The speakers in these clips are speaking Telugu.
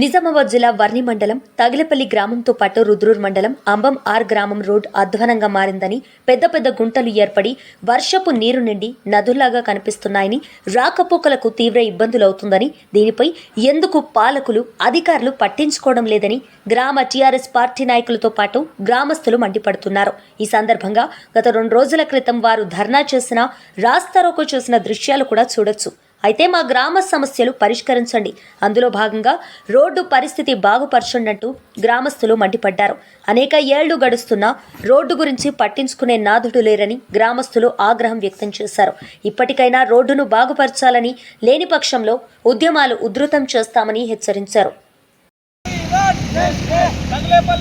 నిజామాబాద్ జిల్లా వర్ణి మండలం తగిలపల్లి గ్రామంతో పాటు రుద్రూర్ మండలం అంబం ఆర్ గ్రామం రోడ్ అధ్వానంగా మారిందని పెద్ద పెద్ద గుంటలు ఏర్పడి వర్షపు నీరు నిండి నదుల్లాగా కనిపిస్తున్నాయని రాకపోకలకు తీవ్ర ఇబ్బందులవుతుందని దీనిపై ఎందుకు పాలకులు అధికారులు పట్టించుకోవడం లేదని గ్రామ టీఆర్ఎస్ పార్టీ నాయకులతో పాటు గ్రామస్తులు మండిపడుతున్నారు. ఈ సందర్భంగా గత రెండు రోజుల క్రితం వారు ధర్నా చేసిన రాస్తారోకో చేసిన దృశ్యాలు కూడా చూడొచ్చు. అయితే మా గ్రామ సమస్యలు పరిష్కరించండి అందులో భాగంగా రోడ్డు పరిస్థితి బాగుపరచండంటూ గ్రామస్తులు మండిపడ్డారు అనేక ఏళ్ళు గడుస్తున్నా రోడ్డు గురించి పట్టించుకునే నాథుడు లేరని గ్రామస్తులు ఆగ్రహం వ్యక్తం చేశారు ఇప్పటికైనా రోడ్డును బాగుపరచాలని లేని పక్షంలో ఉద్యమాలు ఉధృతం చేస్తామని హెచ్చరించారు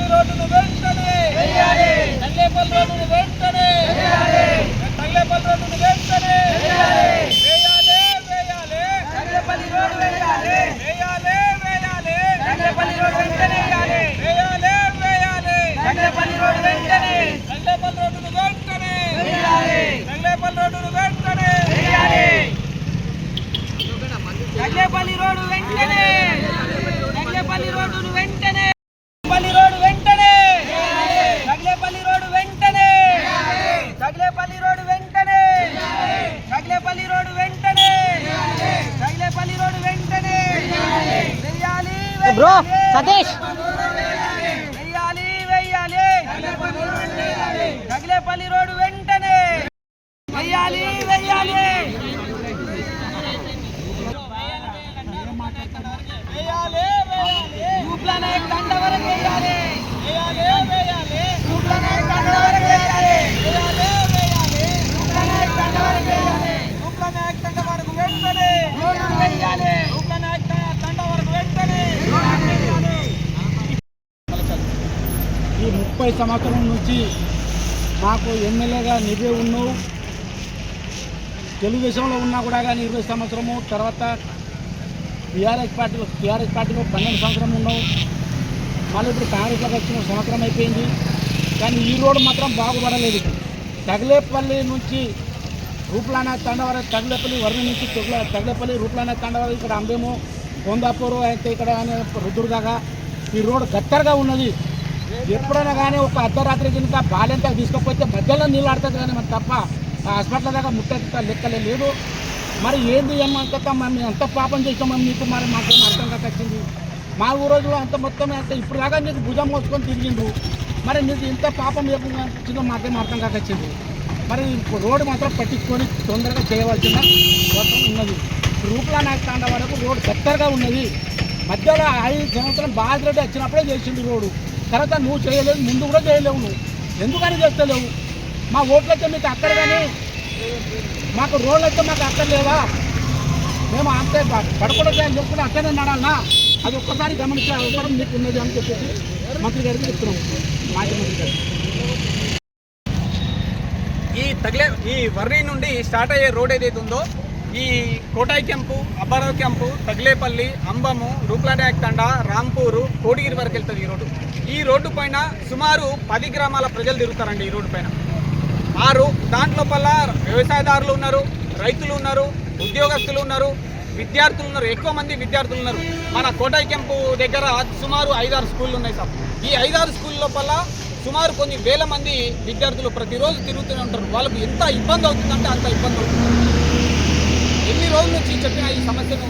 రోడ్డును వెంటనే తగిలేపల్లి రోడ్డును వెంటనే తగిలేపల్లి రోడ్డును వెంటనే వేయాలి వేయాలి తగిలేపల్లి రోడ్డు వేయాలి వేయాలి వేయాలి తగిలేపల్లి రోడ్డు వెంటనే వేయాలి వేయాలి వేయాలి తగిలేపల్లి రోడ్డు వెంటనే తగిలేపల్లి రోడ్డును వెంటనే వేయాలి తగిలేపల్లి రోడ్డును వెంటనే వేయాలి తగిలేపల్లి రోడ్డు వెంటనే తగిలేపల్లి రోడ్డును వెంటనే తగిలేపల్లి రోడ్డు వెంటనే తగిలేపల్లి రోడ్డు వెంటనే తగిలేపల్లి రోడ్డు వెంటనే తగిలేపల్లి రోడ్డు వెంటనే తగిలేపల్లి రోడ్డు వెంటనే వెయ్యాలి బ్రో సతీష్. తగిలేపల్లి రోడ్డు వెంటనే. వెయ్యాలి వెయ్యాలి. ముప్పై సంవత్సరం నుంచి మాకు ఎమ్మెల్యేగా నువ్వే ఉన్నావు. తెలుగుదేశంలో ఉన్నా కూడా కానీ ఇరవై సంవత్సరము తర్వాత టీఆర్ఎస్ పార్టీలో టీఆర్ఎస్ పార్టీలో పన్నెండు సంవత్సరం ఉన్నావు. మళ్ళీ ఇప్పుడు కాంగ్రెస్లోకి వచ్చిన సంవత్సరం అయిపోయింది. కానీ ఈ రోడ్డు మాత్రం బాగుపడలేదు. తగిలేపల్లి నుంచి రూపులానా తండవర తగిలేపల్లి వర్ణి నుంచి తగిలే తగిలేపల్లి రూపులానా తండవర ఇక్కడ అంబేము కొందాపూర్ అయితే ఇక్కడ కానీ ఈ రోడ్డు గట్టరగా ఉన్నది. ఎప్పుడైనా కానీ ఒక అర్ధరాత్రి కనుక బాలెంత తీసుకపోతే మధ్యలో నీళ్ళు కానీ మనం తప్ప హాస్పిటల్ దాకా ముట్ట లెక్కలే లేదు మరి ఏంది ఏమంతా మేము ఎంత పాపం చేసామని మీకు మరి మాకేం అర్థం కాక వచ్చింది? మా ఊరోజులో రోజులో అంత మొత్తం అంటే ఇప్పుడు దాకా నీకు భుజం మోసుకొని తిరిగిండు. మరి నీకు ఇంత పాపం లేకుండా మాకేం అర్థం కాక వచ్చింది? మరి రోడ్డు మాత్రం పట్టించుకొని తొందరగా చేయవలసిన అవసరం ఉన్నది. రూపులా నాయకాండ వరకు రోడ్డు గట్టరగా ఉన్నది. మధ్యలో ఐదు సంవత్సరం బాధ్యత వచ్చినప్పుడే చేసింది రోడ్డు. తర్వాత నువ్వు చేయలేవు ముందు కూడా చేయలేవు నువ్వు. ఎందుకని చేస్తలేవు? మా ఓట్లయితే మీకు అక్కడ కానీ మాకు రోడ్లు అయితే మాకు అక్కడ మేము అంతే పడకుండా చెప్పుకుంటే అక్కడే నడాలనా అది ఒక్కసారి గమనించే అవసరం మీకు ఉన్నది అని చెప్పేసి మంత్రి గారికి చెప్తున్నాం. మాజీ మంత్రి గారు. ఈ తగిలే ఈ వర్రీ నుండి స్టార్ట్ అయ్యే రోడ్ ఏదైతే ఉందో ఈ కోటాయి క్యాంపు అబ్బారావు క్యాంపు తగిలేపల్లి అంబము రూప్లానాయక్ తండ రాంపూరు కోడిగిరి వరకు వెళ్తుంది ఈ రోడ్డు. ఈ రోడ్డు పైన సుమారు పది గ్రామాల ప్రజలు తిరుగుతారండి ఈ రోడ్డు పైన. ఆరు దాంట్లో పల్ల వ్యవసాయదారులు ఉన్నారు రైతులు ఉన్నారు ఉద్యోగస్తులు ఉన్నారు విద్యార్థులు ఉన్నారు ఎక్కువ మంది విద్యార్థులు ఉన్నారు. మన కోటాయి క్యాంపు దగ్గర సుమారు ఐదారు స్కూళ్ళు ఉన్నాయి సార్. ఈ ఐదారు స్కూల్ లోపల సుమారు కొన్ని వేల మంది విద్యార్థులు ప్రతిరోజు తిరుగుతూనే ఉంటారు. వాళ్ళకు ఎంత ఇబ్బంది అవుతుందంటే అంత ఇబ్బంది అవుతుంది. ఎన్ని రోజుల నుంచి చెప్పినా ఈ సమస్యను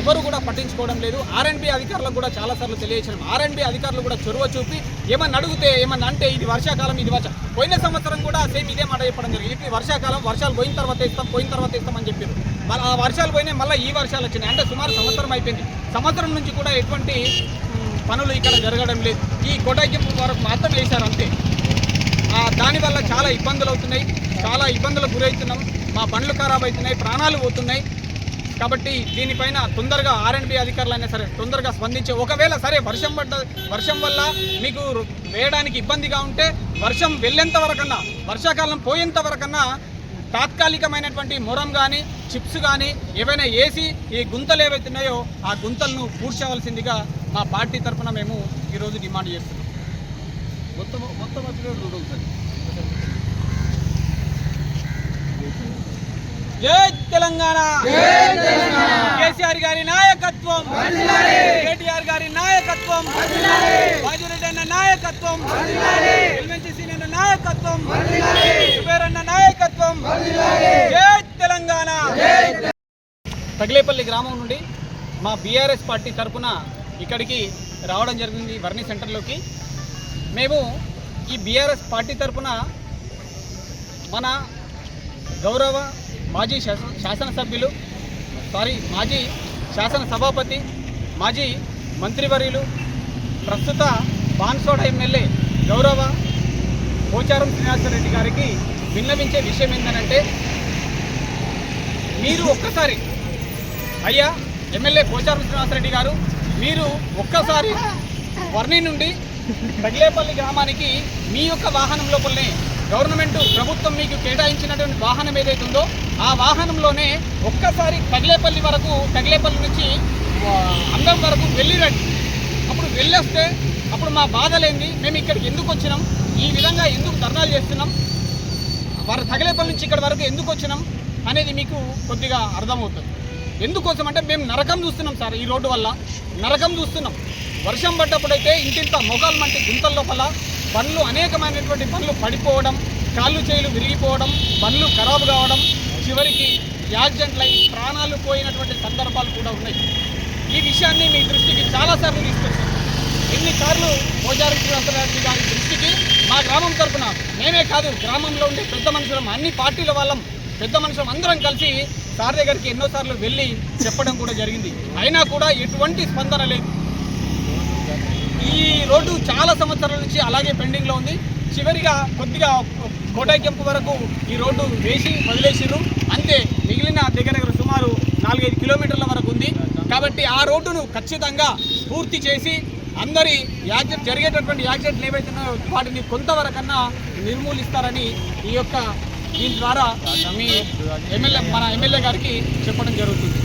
ఎవరు కూడా పట్టించుకోవడం లేదు. ఆర్ఎండ్బి అధికారులకు కూడా చాలాసార్లు తెలియజేయడం ఆర్ఎండ్బి అధికారులు కూడా చొరవ చూపి ఏమన్నా అడిగితే ఏమన్నా అంటే ఇది వర్షాకాలం ఇది వర్ష. పోయిన సంవత్సరం కూడా సేమ్ ఇదే మాట చెప్పడం జరిగింది. ఇది వర్షాకాలం వర్షాలు పోయిన తర్వాత ఇస్తాం పోయిన తర్వాత ఇస్తామని చెప్పారు. మళ్ళీ ఆ వర్షాలు పోయినాయి మళ్ళీ ఈ వర్షాలు వచ్చినాయి. అంటే సుమారు సంవత్సరం అయిపోయింది. సంవత్సరం నుంచి కూడా ఎటువంటి పనులు ఇక్కడ జరగడం లేదు. ఈ కొటాకింపు వరకు మాత్రం వేశారు అంతే. దానివల్ల చాలా ఇబ్బందులు అవుతున్నాయి. చాలా ఇబ్బందులకు గురవుతున్నాం. మా బండ్లు ఖరాబ్ అవుతున్నాయి ప్రాణాలు పోతున్నాయి. కాబట్టి దీనిపైన తొందరగా ఆర్ఎండ్బి అధికారులు అయినా సరే తొందరగా స్పందించే ఒకవేళ సరే వర్షం పడ్డ వర్షం వల్ల మీకు వేయడానికి ఇబ్బందిగా ఉంటే వర్షం వెళ్ళేంత వరకన్నా వర్షాకాలం పోయేంత వరకన్నా తాత్కాలికమైనటువంటి మొరం కానీ చిప్స్ కానీ ఏవైనా వేసి ఈ గుంతలు ఏవైతున్నాయో ఆ గుంతలను పూడ్చవలసిందిగా మా పార్టీ తరఫున మేము ఈరోజు డిమాండ్ చేస్తున్నాం. మొత్తం మొత్తం జై తెలంగాణ. కేసీఆర్ గారి నాయకత్వం. కేటీఆర్ గారి గారి నాయకత్వం బాజురెడ్డి అన్న నాయకత్వం. ఎల్మెంచి సీనియర్ నాయకత్వం. కుబేరన్న నాయకత్వం. జై తెలంగాణ. తగిలేపల్లి గ్రామం నుండి మా బీఆర్ఎస్ పార్టీ తరపున ఇక్కడికి రావడం జరిగింది వర్ణి సెంటర్లోకి. మేము ఈ బీఆర్ఎస్ పార్టీ తరపున మన గౌరవ మాజీ శాసన శాసనసభ్యులు సారీ మాజీ శాసన సభాపతి మాజీ మంత్రివర్యులు ప్రస్తుత బాన్సోడ ఎమ్మెల్యే గౌరవ పోచారం శ్రీనివాసరెడ్డి గారికి విన్నవించే విషయం ఏంటంటే మీరు ఒక్కసారి అయ్యా ఎమ్మెల్యే పోచారం శ్రీనివాసరెడ్డి గారు మీరు ఒక్కసారి వర్ణి నుండి తగిలేపల్లి గ్రామానికి మీ యొక్క వాహనం లోపలనే గవర్నమెంట్ ప్రభుత్వం మీకు కేటాయించినటువంటి వాహనం ఏదైతే ఉందో ఆ వాహనంలోనే ఒక్కసారి తగిలేపల్లి వరకు తగిలేపల్లి నుంచి అందం వరకు వెళ్ళిరండి అప్పుడు వెళ్ళొస్తే అప్పుడు మా బాధలేంది మేము ఇక్కడికి ఎందుకు వచ్చినాం? ఈ విధంగా ఎందుకు ధర్నాలు చేస్తున్నాం? వారు తగిలేపల్లి నుంచి ఇక్కడ వరకు ఎందుకు వచ్చినాం అనేది మీకు కొద్దిగా అర్థమవుతుంది. ఎందుకోసం అంటే మేము నరకం చూస్తున్నాం సార్ ఈ రోడ్డు వల్ల. నరకం చూస్తున్నాం. వర్షం పడ్డప్పుడైతే ఇంటింత మొగాలు మంటి గుంతల లోపల బండ్లు అనేకమైనటువంటి బండ్లు పడిపోవడం కాళ్ళు చేలు విరిగిపోవడం బండ్లు ఖరాబు కావడం చివరికి యాక్సిడెంట్లై ప్రాణాలు పోయినటువంటి సందర్భాలు కూడా ఉన్నాయి. ఈ విషయాన్ని మీ దృష్టికి చాలాసార్లు తీసుకొచ్చాం ఎన్నిసార్లు పోజారి శ్రీనివాసరాజు గారి దృష్టికి మా గ్రామం తరఫున మేమే కాదు గ్రామంలో ఉండే పెద్ద మనుషులం అన్ని పార్టీల వాళ్ళం పెద్ద మనుషులం అందరం కలిసి సార్ దగ్గరికి ఎన్నోసార్లు వెళ్ళి చెప్పడం కూడా జరిగింది. అయినా కూడా ఎటువంటి స్పందన లేదు. రోడ్డు చాలా సంవత్సరాల నుంచి అలాగే పెండింగ్లో ఉంది. చివరిగా కొద్దిగా కోటాకెంపు వరకు ఈ రోడ్డు వేసి వదిలేసిర్రు. అంతే మిగిలిన దగ్గర దగ్గర సుమారు నాలుగైదు కిలోమీటర్ల వరకు ఉంది. కాబట్టి ఆ రోడ్డును ఖచ్చితంగా పూర్తి చేసి అందరి యాక్సిడెంట్ జరిగేటటువంటి యాక్సిడెంట్లు ఏవైతున్నాయో వాటిని కొంతవరకన్నా నిర్మూలిస్తారని ఈ యొక్క దీని ద్వారా మీ ఎమ్మెల్యే మన ఎమ్మెల్యే గారికి చెప్పడం జరుగుతుంది.